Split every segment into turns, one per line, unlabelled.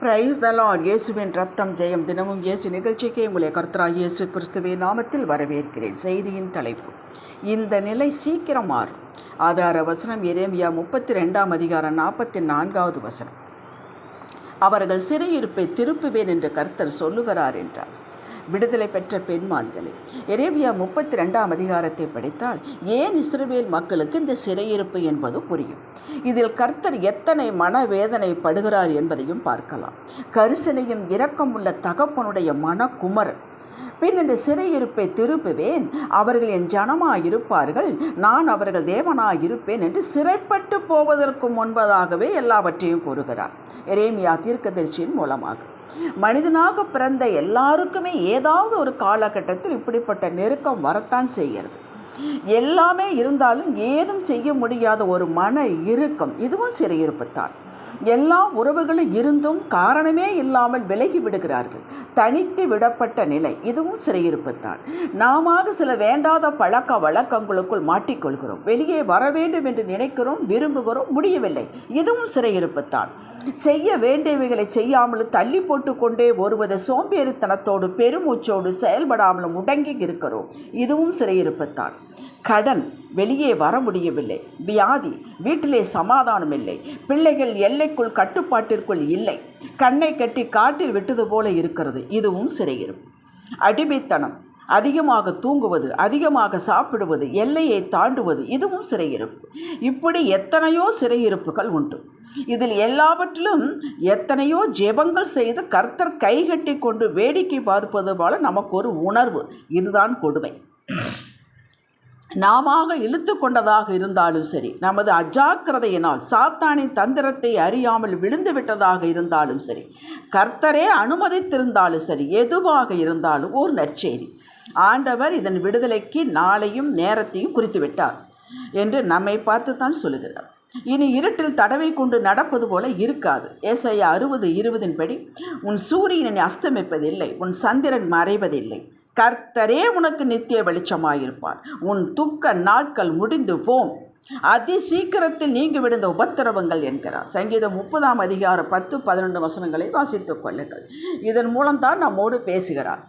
Praise the இயேசுவின் ரத்தம் ஜெயம். தினமும் இயேசு நிகழ்ச்சிக்கு உங்களை கர்த்தராக இயேசு கிறிஸ்துவின் நாமத்தில் வரவேற்கிறேன். செய்தியின் தலைப்பு. இந்த நிலை சீக்கிரம் மாறும் ஆதார வசனம் எரேமியா முப்பத்தி ரெண்டாம் அதிகாரம் நாற்பத்தி நான்காவது வசனம். அவர்கள் சிறையிருப்பை திருப்புவேன் என்று கர்த்தர் சொல்லுகிறார் என்றார். விடுதலை பெற்ற பெண்மான்களே. எரேபியா முப்பத்தி ரெண்டாம் அதிகாரத்தை படித்தால் ஏன் இஸ்ரேவேல் மக்களுக்கு இந்த சிறையிருப்பு என்பது புரியும். இதில் கர்த்தர் எத்தனை மனவேதனை படுகிறார் என்பதையும் பார்க்கலாம். கரிசனையும் இரக்கமுள்ள தகப்பனுடைய மனக்குமரன். பின் இந்த சிறையிருப்பை திருப்புவேன். அவர்கள் என் ஜனமாய் இருப்பார்கள் நான் அவர்கள் தேவனாய் இருப்பேன் என்று சிறைப்பட்டு போவதற்கு முன்பதாகவே எல்லாவற்றையும் கூறுகிறார். எரேமியா தீர்க்கதரிசியின் மூலமாக. மனிதனாக பிறந்த எல்லாருக்குமே ஏதாவது ஒரு காலகட்டத்தில் இப்படிப்பட்ட நெருக்கம் வரத்தான் செய்கிறது. எல்லாமே இருந்தாலும் ஏதும் செய்ய முடியாத ஒரு மன இறுக்கம் இதுவும் சிறையிருப்புத்தான் எல்லா உறவுகளும் இருந்தும் காரணமே இல்லாமல் விலகி விடுகிறார்கள். தனித்து விடப்பட்ட நிலை இதுவும் சிறையிருப்புத்தான். நாம சில வேண்டாத பழக்க வழக்கங்களுக்குள் மாட்டிக்கொள்கிறோம். வெளியே வர வேண்டும் என்று நினைக்கிறோம் விரும்புகிறோம் முடியவில்லை. இதுவும் சிறையிருப்புத்தான். செய்ய வேண்டியவைகளை செய்யாமல் தள்ளி போட்டுக்கொண்டே கொண்டே சோம்பேறித்தனத்தோடு பெருமூச்சோடு செயல்படாமலும் முடங்கி இருக்கிறோம். இதுவும் சிறையிருப்புத்தான். கடன் வெளியே வர முடியவில்லை. வியாதி வீட்டிலே சமாதானம் இல்லை பிள்ளைகள் எல்லைக்குள் கட்டுப்பாட்டிற்குள் இல்லை. கண்ணை கட்டி காட்டில் விட்டது போல இருக்கிறது. இதுவும் சிறையிருப்பு. அடிமைத்தனம் அதிகமாக தூங்குவது அதிகமாக சாப்பிடுவது எல்லையை தாண்டுவது இதுவும் சிறையிருப்பு. இப்படி எத்தனையோ சிறையிருப்புகள் உண்டு. இதில் எல்லாவற்றிலும் எத்தனையோ ஜெபங்கள் செய்து கர்த்தர் கைகட்டி கொண்டு வேடிக்கை பார்ப்பது போல நமக்கு ஒரு உணர்வு. இதுதான் கொடுமை. நாம இழுத்து கொண்டதாக இருந்தாலும் சரி நமது அஜாக்கிரதையினால் சாத்தானின் தந்திரத்தை அறியாமல் விழுந்து விட்டதாக இருந்தாலும் சரி கர்த்தரே அனுமதித்திருந்தாலும் சரி எதுவாக இருந்தாலும் ஒரு நற்செய்தி. ஆண்டவர் இதன் விடுதலைக்கு நாளையும் நேரத்தையும் குறித்து விட்டார் என்று நம்மை பார்த்து தான் சொல்லுகிறார். இனி இருட்டில் தடவை கொண்டு நடப்பது போல இருக்காது. ஏசையா அறுபது இருபதின் படி உன் சூரியனை அஸ்தமிப்பதில்லை உன் சந்திரன் மறைவதில்லை. கர்த்தரே உனக்கு நித்திய வெளிச்சமாயிருப்பார். உன் துக்க நாட்கள் முடிந்து போம் அதி சீக்கிரத்தில் நீங்கி விடுந்த உபத்திரவங்கள் என்கிறார். சங்கீதம் முப்பதாம் அதிகாரம் பத்து பதினொன்று வசனங்களை வாசித்துக் கொள்ளுங்கள். இதன் மூலம்தான் நம்மோடு பேசுகிறார்.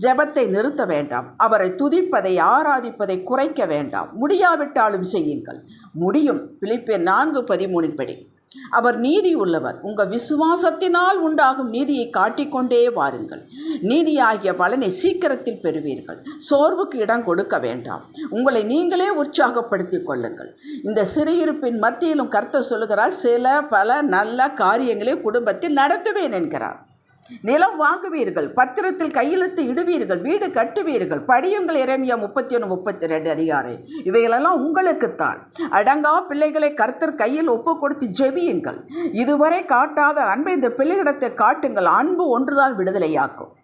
ஜெபத்தை நிறுத்த வேண்டாம். அவரை துதிப்பதை ஆராதிப்பதை குறைக்க வேண்டாம். முடியாவிட்டாலும் செய்யுங்கள். முடியும். பிலிப்பியர் நான்கு பதிமூணின்படி அவர் நீதி உள்ளவர். உங்கள் விசுவாசத்தினால் உண்டாகும் நீதியை காட்டிக்கொண்டே வாருங்கள். நீதியாகிய பலனை சீக்கிரத்தில் பெறுவீர்கள். சோர்வுக்கு இடம் கொடுக்க வேண்டாம். உங்களை நீங்களே உற்சாகப்படுத்திக் கொள்ளுங்கள். இந்த சிறையிருப்பின் மத்தியிலும் கர்த்தர் சொல்லுகிறார் சில பல நல்ல காரியங்களை குடும்பத்தில் நடத்துவேன் என்கிறார். நிலம் வாங்குவீர்கள் பத்திரத்தில் கையெழுத்து இடுவீர்கள் வீடு கட்டுவீர்கள். படியுங்கள் இறைமையா முப்பத்தி ஒன்று முப்பத்தி ரெண்டு அதிகாரம் இவைகளெல்லாம் உங்களுக்குத்தான். அடங்கா பிள்ளைகளை கர்த்தர் கையில் ஒப்பு கொடுத்து ஜெபியுங்கள். இதுவரை காட்டாத அன்பை இந்த பிள்ளைகளிடத்தை காட்டுங்கள். அன்பு ஒன்றுதான் விடுதலையாக்கும்.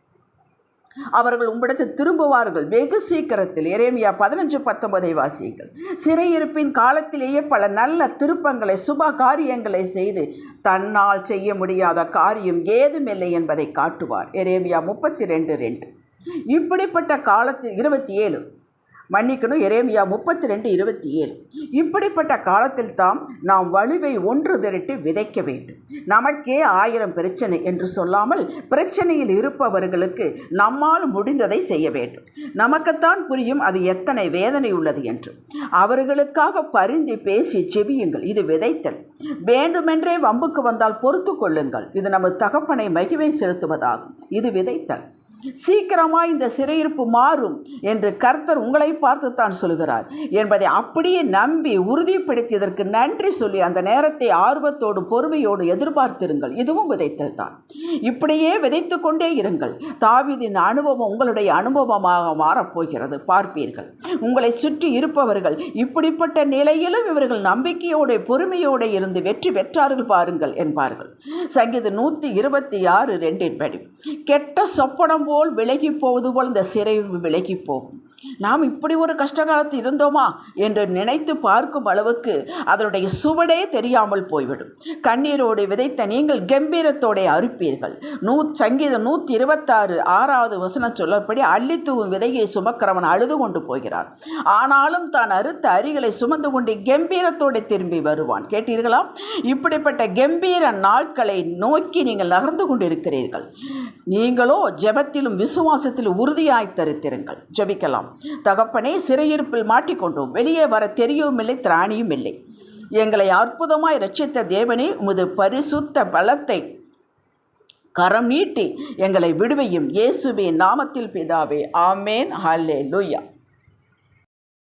அவர்கள் உம்மிடத்தில் திரும்புவார்கள். வெகு சீக்கிரத்தில். எரேமியா பதினஞ்சு பத்தொன்பதை வாசியுங்கள். சிறையிருப்பின் காலத்திலேயே பல நல்ல திருப்பங்களை சுப காரியங்களை செய்து தன்னால் செய்ய முடியாத காரியம் ஏதுமில்லை என்பதை காட்டுவார். எரேமியா முப்பத்தி ரெண்டு ரெண்டு. இப்படிப்பட்ட காலத்தில் இருபத்தி ஏழு. மன்னிக்கணும். எரேமியா முப்பத்தி ரெண்டு இருபத்தி ஏழு இப்படிப்பட்ட காலத்தில் தான் நாம் வலுவை ஒன்று திரட்டி விதைக்க வேண்டும். நமக்கே ஆயிரம் பிரச்சனை என்று சொல்லாமல் பிரச்சனையில் இருப்பவர்களுக்கு நம்மால் முடிந்ததை செய்ய வேண்டும். நமக்குத்தான் புரியும் அது எத்தனை வேதனை உள்ளது என்று. அவர்களுக்காக பரிந்து பேசி செவியுங்கள் இது விதைத்தல். வேண்டுமென்றே வம்புக்கு வந்தால் பொறுத்து கொள்ளுங்கள். இது நமது தகப்பனை மகிமை செலுத்துவதாகும். இது விதைத்தல். சீக்கிரமாக இந்த சிறையிருப்பு மாறும் என்று கர்த்தர் உங்களை பார்த்து தான் சொல்கிறார் என்பதை அப்படியே நம்பி உறுதிப்படுத்தியதற்கு நன்றி சொல்லி அந்த நேரத்தை ஆர்வத்தோடு பொறுமையோடு எதிர்பார்த்திருங்கள். இதுவும் விதைத்தல் தான் இப்படியே விதைத்து கொண்டே இருங்கள். தாவிதின் அனுபவம் உங்களுடைய அனுபவமாக மாறப்போகிறது. பார்ப்பீர்கள். உங்களை சுற்றி இருப்பவர்கள் இப்படிப்பட்ட நிலையிலும் இவர்கள் நம்பிக்கையோடு பொறுமையோடு இருந்து வெற்றி பெற்றார்கள் பாருங்கள் என்பார்கள். சங்கீத நூற்றி இருபத்தி ஆறு ரெண்டின் படி கெட்ட சொப்பனம் போல் விலகி போவது போல் இந்த சிறை விலகி போகும். நாம் இப்படி ஒரு கஷ்ட காலத்தில் இருந்தோமா என்று நினைத்து பார்க்கும் அளவுக்கு அதனுடைய சுவடே தெரியாமல் போய்விடும். கண்ணீரோடு விதைத்த நீங்கள் கம்பீரத்தோடே அறுப்பீர்கள். நூ சங்கீதம் நூற்றி இருபத்தாறு ஆறாவது வசனம் சொல்லப்படி அள்ளித்தூவும் விதையை சுமக்கிறவன் அழுது கொண்டு போகிறான். ஆனாலும் தான் அறுத்த அரிகளை சுமந்து கொண்டு கம்பீரத்தோடு திரும்பி வருவான். கேட்டீர்களா? இப்படிப்பட்ட கம்பீர நாட்களை நோக்கி நீங்கள் நகர்ந்து கொண்டிருக்கிறீர்கள். நீங்களோ ஜெபத்திலும் விசுவாசத்திலும் உறுதியாய் தரித்திருங்கள். ஜெபிக்கலாம். தகப்பனே சிறையிருப்பில் மாட்டிக்கொண்டோம். வெளியே வர தெரியவும் இல்லை திராணியும் இல்லை எங்களை அற்புதமாய் ரட்சித்த தேவனே உமது பரிசுத்த பலத்தை கரம் நீட்டி எங்களை விடுவையும். இயேசுவின் நாமத்தில் பிதாவே ஆமேன். ஹல்லே லூயா